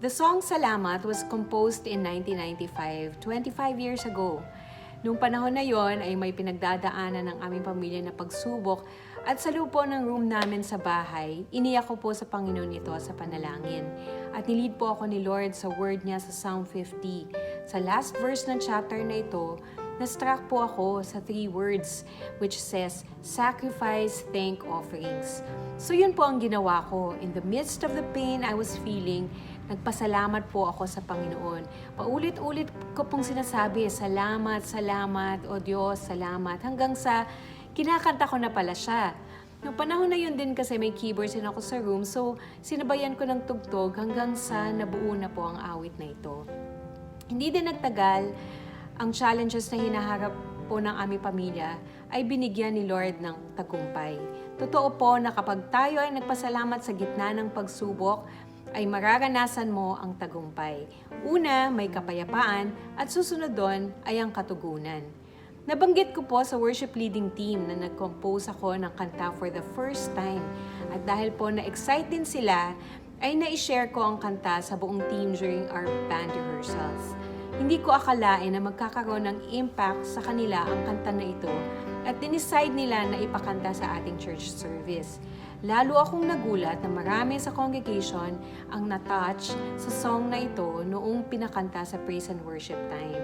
The song Salamat was composed in 1995, 25 years ago. Noong panahon na yon ay may pinagdadaanan ng aming pamilya na pagsubok at sa lupo ng room namin sa bahay, iniyak ko po sa Panginoon ito sa panalangin. At nilid po ako ni Lord sa word niya sa Psalm 50. Sa last verse ng chapter na ito, na-struck po ako sa three words which says, sacrifice, thank offerings. So yun po ang ginawa ko. In the midst of the pain I was feeling, nagpasalamat po ako sa Panginoon. Paulit-ulit ko pong sinasabi, salamat, salamat, o Diyos, salamat, hanggang sa kinakanta ko na pala siya. Noong panahon na yun din kasi may keyboards din ako sa room, so sinabayan ko ng tugtog hanggang sa nabuo na po ang awit na ito. Hindi din nagtagal, ang challenges na hinaharap po ng aming pamilya ay binigyan ni Lord ng tagumpay. Totoo po na kapag tayo ay nagpasalamat sa gitna ng pagsubok, ay mararanasan mo ang tagumpay. Una, may kapayapaan at susunod doon ay ang katugunan. Nabanggit ko po sa worship leading team na nag-compose ako ng kanta for the first time. At dahil po na-excite din sila, ay na-share ko ang kanta sa buong team during our band rehearsals. Hindi ko akalain na magkakaroon ng impact sa kanila ang kanta na ito at dinicide nila na ipakanta sa ating church service. Lalo akong nagulat na marami sa congregation ang natouch sa song na ito noong pinakanta sa praise and worship time.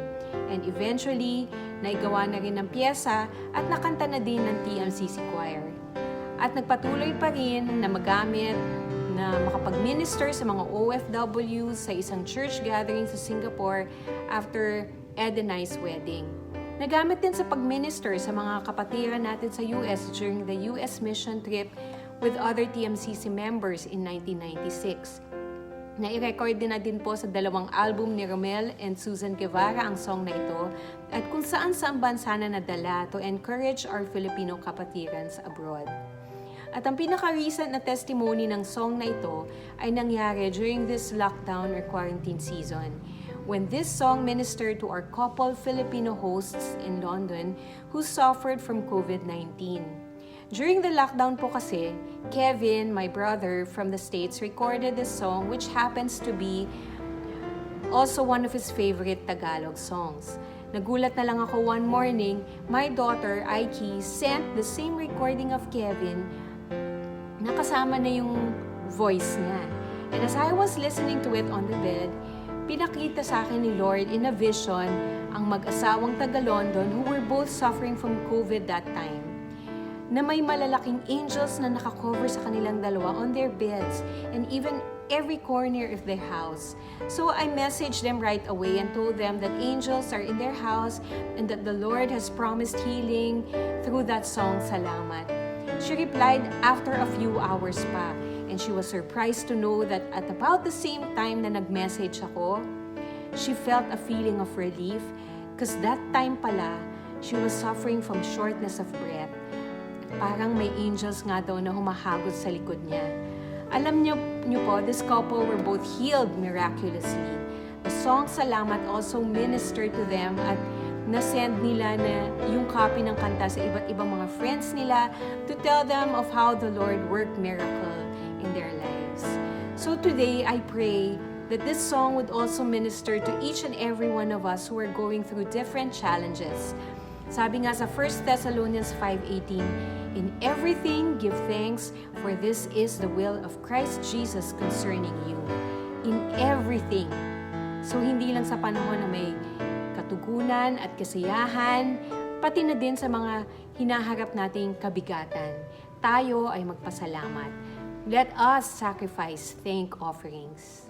And eventually, naigawa na rin ng pyesa at nakanta na din ng TMCC Choir. At nagpatuloy pa rin na magamit na makapag-minister sa mga OFWs sa isang church gathering sa Singapore after Ed and I's wedding. Nagamit din sa pag-minister sa mga kapatiran natin sa US during the US mission trip with other TMCC members in 1996. Nai-record din na din po sa dalawang album ni Romel and Susan Guevara ang song na ito at kung saan saan bansa na nadala to encourage our Filipino kapatirans abroad. At ang pinaka-recent na testimony ng song na ito ay nangyari during this lockdown or quarantine season when this song ministered to our couple Filipino hosts in London who suffered from COVID-19. During the lockdown po kasi, Kevin, my brother from the States, recorded this song which happens to be also one of his favorite Tagalog songs. Nagulat na lang ako one morning, my daughter, Aiki, sent the same recording of Kevin na kasama na yung voice niya. And as I was listening to it on the bed, pinakita sa akin ni Lord in a vision ang mag-asawang taga-London who were both suffering from COVID that time na may malalaking angels na nakakover sa kanilang dalawa on their beds and even every corner of their house. So I messaged them right away and told them that angels are in their house and that the Lord has promised healing through that song, Salamat. She replied after a few hours pa and she was surprised to know that at about the same time na nag-message ako, she felt a feeling of relief because that time pala, she was suffering from shortness of breath. Parang may angels nga daw na humahagod sa likod niya. Alam niyo, niyo po, this couple were both healed miraculously. The song Salamat also ministered to them at nasend nila na yung copy ng kanta sa iba't ibang mga friends nila to tell them of how the Lord worked miracle in their lives. So today, I pray that this song would also minister to each and every one of us who are going through different challenges. Sabi nga sa 1 Thessalonians 5.18, In everything give thanks, for this is the will of Christ Jesus concerning you. In everything. So hindi lang sa panahon na may katugunan at kasiyahan, pati na din sa mga hinaharap nating kabigatan. Tayo ay magpasalamat. Let us sacrifice thank offerings.